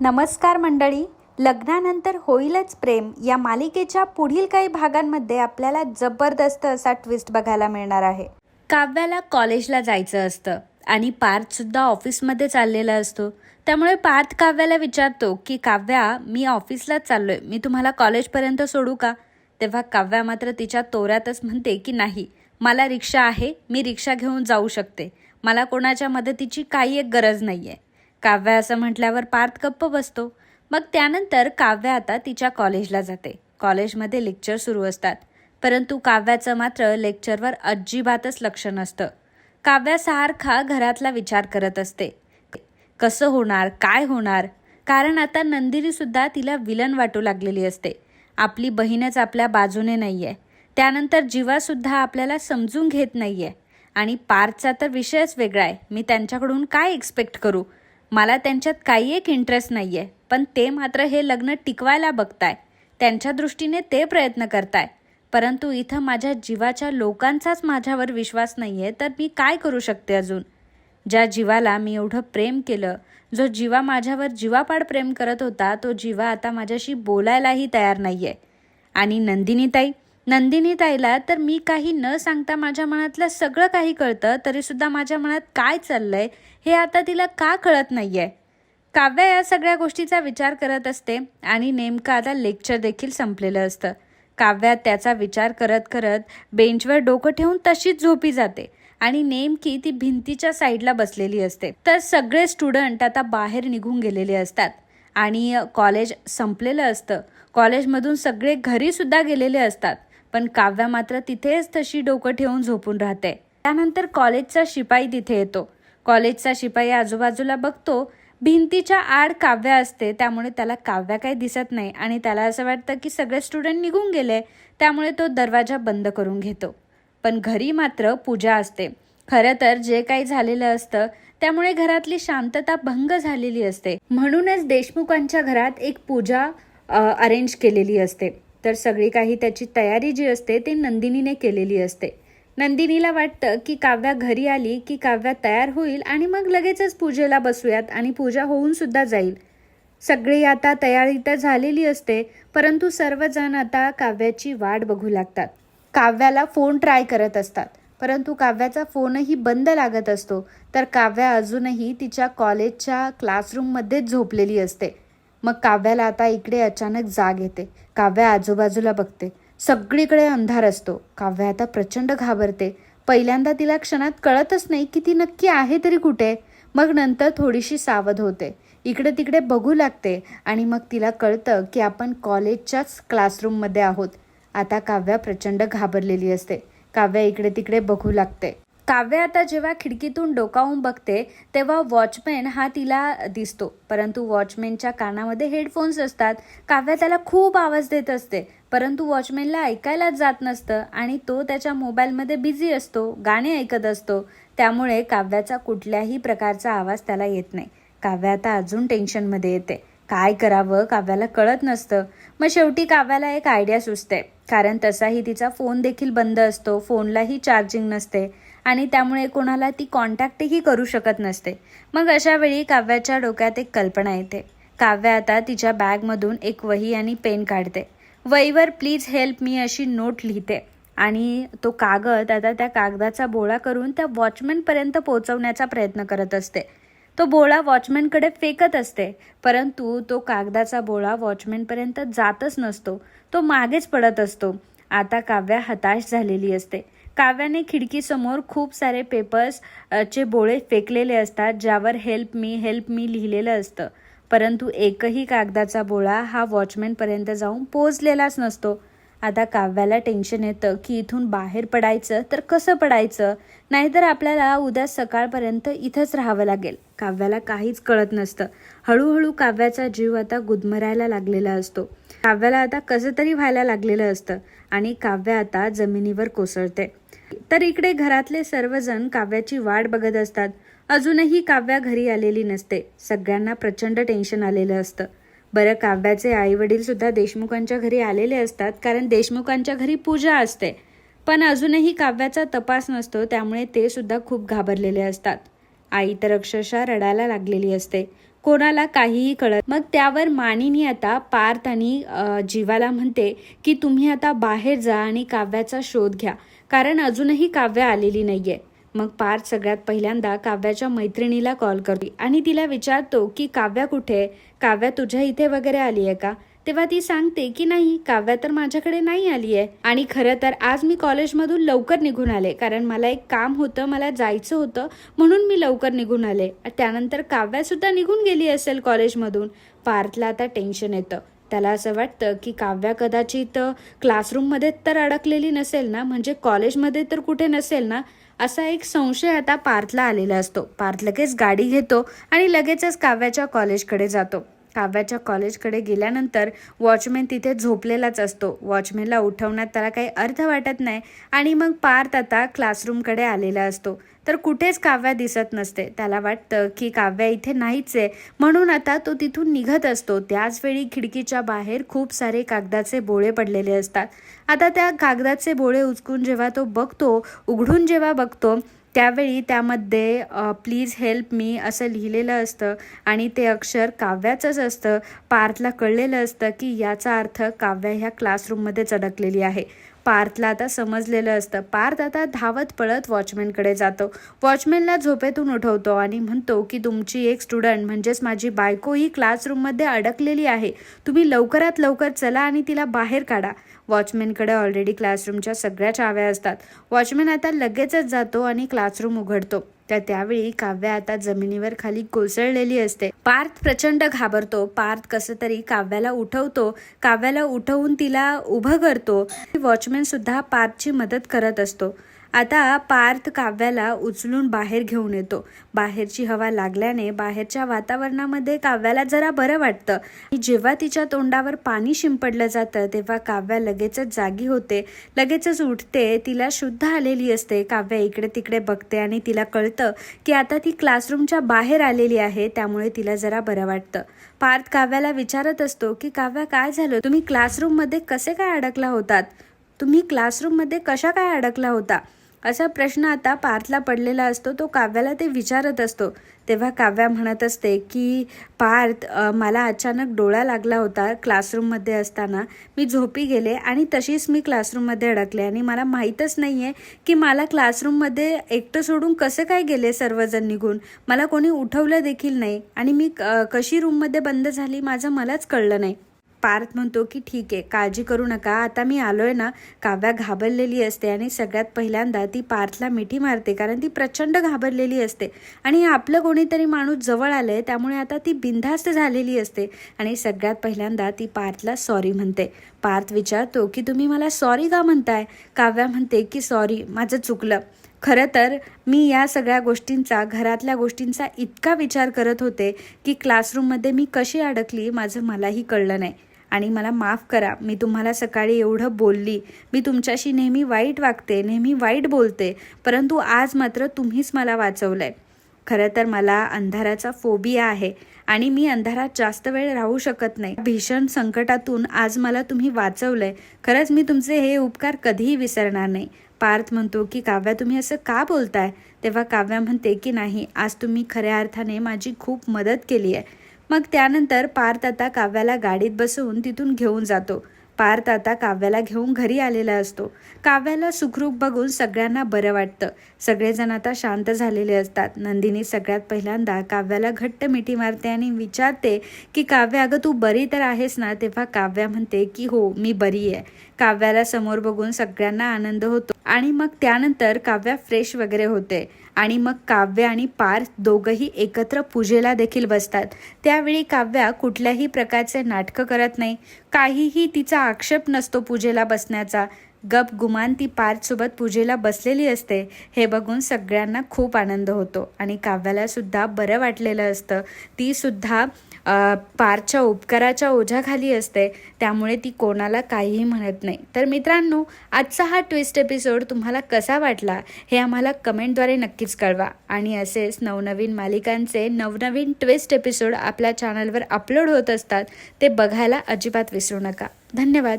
नमस्कार मंडळी. लग्नानंतर होईलच प्रेम. या मालिकेच्या पुढील काही भागांमध्ये आपल्याला जबरदस्त असा ट्विस्ट बघायला मिळणार आहे. काव्याला कॉलेजला जायचं असतं आणि पार्थ सुद्धा ऑफिसमध्ये चाललेला असतो. त्यामुळे पार्थ काव्याला विचारतो की काव्या मी ऑफिसलाच चाललोय. मी तुम्हाला कॉलेजपर्यंत सोडू का? तेव्हा काव्या मात्र तिच्या तोऱ्यातच म्हणते की नाही. मला रिक्षा आहे. मी रिक्षा घेऊन जाऊ शकते. मला कोणाच्या मदतीची काही एक गरज नाही आहे काव्या असं म्हटल्यावर पार्थ गप्प बसतो. मग त्यानंतर काव्या आता तिच्या कॉलेजला जाते. कॉलेजमध्ये लेक्चर सुरू असतात. परंतु काव्याचं मात्र लेक्चरवर अजिबातच लक्ष नसतं. काव्या सारखा घरातला विचार करत असते. कसं होणार? काय होणार? कारण आता नंदिनीसुद्धा तिला विलन वाटू लागलेली असते. आपली बहीणच आपल्या बाजूने नाही आहे त्यानंतर जीवासुद्धा आपल्याला समजून घेत नाहीये. आणि पार्थचा तर विषयच वेगळा आहे. मी त्यांच्याकडून काय एक्सपेक्ट करू? मला त्यांच्यात काही एक इंटरेस्ट नाही आहे पण ते मात्र हे लग्न टिकवायला बघताय. त्यांच्या दृष्टीने ते प्रयत्न करताय. परंतु इथं माझ्या जीवाच्या लोकांचाच माझ्यावर विश्वास नाही आहे तर मी काय करू शकते अजून? ज्या जीवाला मी एवढं प्रेम केलं जो जीवा माझ्यावर जीवापाड प्रेम करत होता तो जीवा आता माझ्याशी बोलायलाही तयार नाही आहे आणि नंदिनीताई नंदिनीताईला तर मी काही न सांगता माझ्या मनातलं सगळं काही कळतं तरीसुद्धा माझ्या मनात काय चाललं आहे हे आता तिला का कळत नाही आहे काव्या या सगळ्या गोष्टीचा विचार करत असते आणि नेमकं आता लेक्चर देखील संपलेलं असतं. काव्या त्याचा विचार करत करत बेंचवर डोकं ठेवून तशीच झोपी जाते आणि नेमकी ती भिंतीच्या साईडला बसलेली असते. तर सगळे स्टुडंट आता बाहेर निघून गेलेले असतात आणि कॉलेज संपलेलं असतं. कॉलेजमधून सगळे घरीसुद्धा गेलेले असतात. पण काव्या मात्र तिथेच तशी डोकं ठेवून झोपून राहते. त्यानंतर कॉलेजचा शिपाई तिथे येतो. कॉलेजचा शिपाई आजूबाजूला बघतो भिंतीच्या आड काव्या असते त्यामुळे त्याला काव्या काही दिसत नाही. आणि त्याला असं वाटतं की सगळे स्टुडंट निघून गेले त्यामुळे तो दरवाजा बंद करून घेतो. पण घरी मात्र पूजा असते. खरं तर जे काही झालेलं असतं त्यामुळे घरातली शांतता भंग झालेली असते. म्हणूनच देशमुखांच्या घरात एक पूजा अरेंज केलेली असते. तर सगळी काही त्याची तयारी जी असते ती नंदिनीने केलेली असते. नंदिनीला वाटतं की काव्या घरी आली की काव्या तयार होईल आणि मग लगेचच पूजेला बसूयात आणि पूजा होऊन सुद्धा जाईल. सगळी आता तयारी तर झालेली असते परंतु सर्वजण आता काव्याची वाट बघू लागतात. काव्याला फोन ट्राय करत असतात परंतु काव्याचा फोनही बंद लागत असतो. तर काव्या अजूनही तिच्या कॉलेजच्या क्लासरूममध्येच झोपलेली असते. मग काव्याला आता इकडे अचानक जाग येते. काव्या आजूबाजूला बघते. सगळीकडे अंधार असतो. काव्य आता प्रचंड घाबरते. पहिल्यांदा तिला क्षणात कळतच नाही की ती नक्की आहे तरी कुठे. मग नंतर थोडीशी सावध होते. इकडे तिकडे बघू लागते आणि मग तिला कळतं की आपण कॉलेजच्याच क्लासरूममध्ये आहोत. आता काव्या प्रचंड घाबरलेली असते. काव्या इकडे तिकडे बघू लागते. काव्य आता जेव्हा खिडकीतून डोकावून बघते तेव्हा वॉचमॅन हा तिला दिसतो. परंतु वॉचमॅनच्या कानामध्ये हेडफोन्स असतात. काव्या त्याला खूप आवाज देत असते. परंतु वॉचमॅनला ऐकायलाच जात नसतं आणि तो त्याच्या मोबाईलमध्ये बिझी असतो गाणे ऐकत असतो. त्यामुळे काव्याचा कुठल्याही प्रकारचा आवाज त्याला येत नाही. काव्य आता अजून टेन्शनमध्ये येते. काय करावं काव्याला कळत नसतं. मग शेवटी काव्याला एक आयडिया सुचते. कारण तसाही तिचा फोन देखील बंद असतो. फोनलाही चार्जिंग नसते. आणि त्यामुळे कोणाला ती कॉन्टॅक्टही करू शकत नसते. मग अशा वेळी काव्याच्या डोक्यात एक कल्पना येते. काव्या आता तिच्या बॅगमधून एक वही आणि पेन काढते. वहीवर प्लीज हेल्प मी अशी नोट लिहिते. आणि तो कागद आता त्या कागदाचा बोळा करून त्या वॉचमॅनपर्यंत पोहोचवण्याचा प्रयत्न करत असते. तो बोळा वॉचमॅनकडे फेकत असते परंतु तो कागदाचा बोळा वॉचमॅनपर्यंत जातच नसतो. तो मागेच पडत असतो. आता काव्या हताश झालेली असते. काव्याने खिडकीसमोर खूप सारे पेपर्स चे बोळे फेकलेले असतात ज्यावर हेल्प मी हेल्प मी लिहिलेलं असतं. परंतु एकही कागदाचा बोळा हा वॉचमॅनपर्यंत जाऊन पोचलेलाच नसतो. आता काव्याला टेन्शन येतं की इथून बाहेर पडायचं तर कसं पडायचं? नाहीतर आपल्याला उद्या सकाळपर्यंत इथंच राहावं लागेल. काव्याला काहीच कळत नसतं. हळूहळू काव्याचा जीव आता गुदमरायला लागलेला असतो. काव्याला आता कसं तरी व्हायला लागलेलं असतं आणि काव्य आता जमिनीवर कोसळते. तर इकडे घरातले सर्वजण काव्याची वाट बघत असतात. अजूनही काव्या घरी आलेली नसते. सगळ्यांना प्रचंड टेन्शन आलेलं असतं. बरं काव्याचे आई वडील सुद्धा देशमुखांच्या घरी आलेले असतात कारण देशमुखांच्या घरी पूजा असते. पण अजूनही काव्याचा तपास नसतो त्यामुळे ते सुद्धा खूप घाबरलेले असतात. आई तर अक्षरशः रडायला लागलेली असते. कोणाला काहीही कळत मग त्यावर मानिनी आता पार्थ आणि जीवाला म्हणते की तुम्ही आता बाहेर जा आणि काव्याचा शोध घ्या. कारण अजूनही काव्य आलेली नाहीये. मग पार्थ सगळ्यात पहिल्यांदा काव्याच्या मैत्रिणीला कॉल करतो. आणि तिला विचारतो की काव्या कुठे? आहे काव्या तुझ्या इथे वगैरे आली आहे का? तेव्हा ती सांगते की नाही काव्या तर माझ्याकडे नाही आली आहे आणि खरं तर आज मी कॉलेजमधून लवकर निघून आले कारण मला एक काम होतं मला जायचं होतं म्हणून मी लवकर निघून आले. त्यानंतर काव्यासुद्धा निघून गेली असेल कॉलेजमधून. पार्थला आता टेन्शन येतं. त्याला असं वाटतं की काव्या कदाचित क्लासरूममध्ये तर अडकलेली नसेल ना म्हणजे कॉलेजमध्ये तर कुठे नसेल ना असा एक संशय आता पार्थला आलेला असतो. पार्थ लगेच गाडी घेतो आणि लगेचच काव्याच्या कॉलेजकडे जातो. काव्याच्या कॉलेजकडे गेल्यानंतर वॉचमॅन तिथे झोपलेलाच असतो. वॉचमॅनला उठवण्यात त्याला काही अर्थ वाटत नाही आणि मग पार्थ आता क्लासरूमकडे आलेला असतो. तर कुठेच काव्या दिसत नसते. त्याला वाटतं की काव्या इथे नाहीच आहे. म्हणून आता तो तिथून निघत असतो. त्याचवेळी खिडकीच्या बाहेर खूप सारे कागदाचे बोळे पडलेले असतात. आता त्या कागदाचे बोळे उचकून जेव्हा तो बघतो उघडून जेव्हा बघतो त्यावेळी त्यामध्ये प्लीज हेल्प मी असं लिहिलेलं असतं. आणि ते अक्षर काव्याचंच असतं. पार्थला कळलेलं असतं की याचा अर्थ काव्या ह्या क्लासरूममध्येच अडकलेली आहे. पार्थला आता समजलेलं असतं. पार्थ आता धावत पळत वॉचमॅनकडे जातो. वॉचमॅनला झोपेतून उठवतो आणि म्हणतो की तुमची एक स्टुडंट म्हणजेच माझी बायको ही क्लासरूममध्ये अडकलेली आहे. तुम्ही लवकरात लवकर चला आणि तिला बाहेर काढा. वॉचमॅनकडे ऑलरेडी क्लासरूमच्या सगळ्या चाव्या असतात. वॉचमॅन आता लगेचच जातो आणि क्लासरूम उघडतो. तर त्यावेळी काव्या आता जमिनीवर खाली कोसळलेली असते. पार्थ प्रचंड घाबरतो. पार्थ कसं तरी काव्याला उठवतो. काव्याला उठवून तिला उभं करतो. वॉचमॅन सुद्धा पार्थची मदत करत असतो. आता पार्थ काव्याला उचलून बाहेर घेऊन येतो. बाहेरची हवा लागल्याने बाहेरच्या वातावरणामध्ये काव्याला जरा बरं वाटतं. जेव्हा तिच्या तोंडावर पाणी शिंपडलं जातं तेव्हा काव्या लगेचच जागी होते. लगेचच उठते. तिला शुद्ध आलेली असते. काव्या इकडे तिकडे बघते आणि तिला कळतं की आता ती क्लासरूमच्या बाहेर आलेली आहे त्यामुळे तिला जरा बरं वाटतं. पार्थ काव्याला विचारत असतो की काव्या काय झालं? तुम्ही क्लासरूममध्ये कसे काय अडकला होतात? तुम्ही क्लासरूममध्ये कशा काय अडकला होता? असा प्रश्न आता पार्थला पडलेला असतो. तो काव्याला ते विचारत असतो. तेव्हा काव्या म्हणत असते की पार्थ मला अचानक डोळा लागला होता क्लासरूममध्ये असताना. मी झोपी गेले आणि तशीच मी क्लासरूममध्ये अडकले आणि मला माहीतच नाही आहे की मला क्लासरूममध्ये एकटं सोडून कसं काय गेले सर्वजण निघून. मला कोणी उठवलं देखील नाही आणि मी कशी रूममध्ये बंद झाली माझं मलाच कळलं नाही. पार्थ म्हणतो की ठीक आहे काळजी करू नका. आता मी आलोय ना काव्या घाबरलेली असते आणि सगळ्यात पहिल्यांदा ती पार्थला मिठी मारते कारण ती प्रचंड घाबरलेली असते. आणि आपलं कोणीतरी माणूस जवळ आलं आहे त्यामुळे आता ती बिनधास्त झालेली असते. आणि सगळ्यात पहिल्यांदा ती पार्थला सॉरी म्हणते. पार्थ विचारतो की तुम्ही मला सॉरी का म्हणताय? काव्या म्हणते की सॉरी माझं चुकलं. खरं तर मी या सगळ्या गोष्टींचा घरातल्या गोष्टींचा इतका विचार करत होते की क्लासरूममध्ये मी कशी अडकली माझं मलाही कळलं नाही. आणि मला माफ करा मी तुम्हाला सकाळी एवढं बोलली. मी तुमच्याशी नेहमी वाईट वागते नेहमी वाईट बोलते परंतु आज मात्र तुम्हीच मला वाचवलं आहे खरं तर मला अंधाराचा फोबिया आहे आणि मी अंधारात जास्त वेळ राहू शकत नाही. भीषण संकटातून आज मला तुम्ही वाचवलंय. खरंच मी तुमचे हे उपकार कधीही विसरणार नाही. पार्थ म्हणतो की काव्या तुम्ही असं का बोलताय? तेव्हा काव्या म्हणते की नाही आज तुम्ही खऱ्या अर्थाने माझी खूप मदत केली आहे. मग त्यानंतर पार्थ आता काव्याला गाडीत बसवून तिथून घेऊन जातो. पार्थ आता काव्याला घेऊन घरी आलेला असतो. काव्याला सुखरूप बघून सगळ्यांना बरं वाटतं. सगळेजण आता शांत झालेले असतात. नंदिनी सगळ्यात पहिल्यांदा काव्याला घट्ट मिठी मारते आणि विचारते की काव्या अगं तू बरी तर आहेस ना? तेव्हा काव्या म्हणते की हो मी बरी आहे. काव्याला समोर बघून सगळ्यांना आनंद होतो. आणि मग त्यानंतर काव्या फ्रेश वगैरे होते. आणि मग काव्य आणि पार्थ दोघंही एकत्र पूजेला देखील बसतात. त्यावेळी काव्या कुठल्याही प्रकारचे नाटकं करत नाही. काहीही तिचा आक्षेप नसतो पूजेला बसण्याचा. गप गुमान ती पार्थसोबत पूजेला बसलेली असते. हे बघून सगळ्यांना खूप आनंद होतो आणि काव्याला सुद्धा बरं वाटलेलं असतं. ती सुद्धा पारच्या उपकाराच्या ओझ्याखाली असते त्यामुळे ती कोणाला काहीही म्हणत नाही. तर मित्रांनो आजचा हा ट्विस्ट एपिसोड तुम्हाला कसा वाटला हे आम्हाला कमेंटद्वारे नक्कीच कळवा. आणि असेच नवनवीन मालिकांचे नवनवीन ट्विस्ट एपिसोड आपल्या चॅनलवर अपलोड होत असतात ते बघायला अजिबात विसरू नका. धन्यवाद.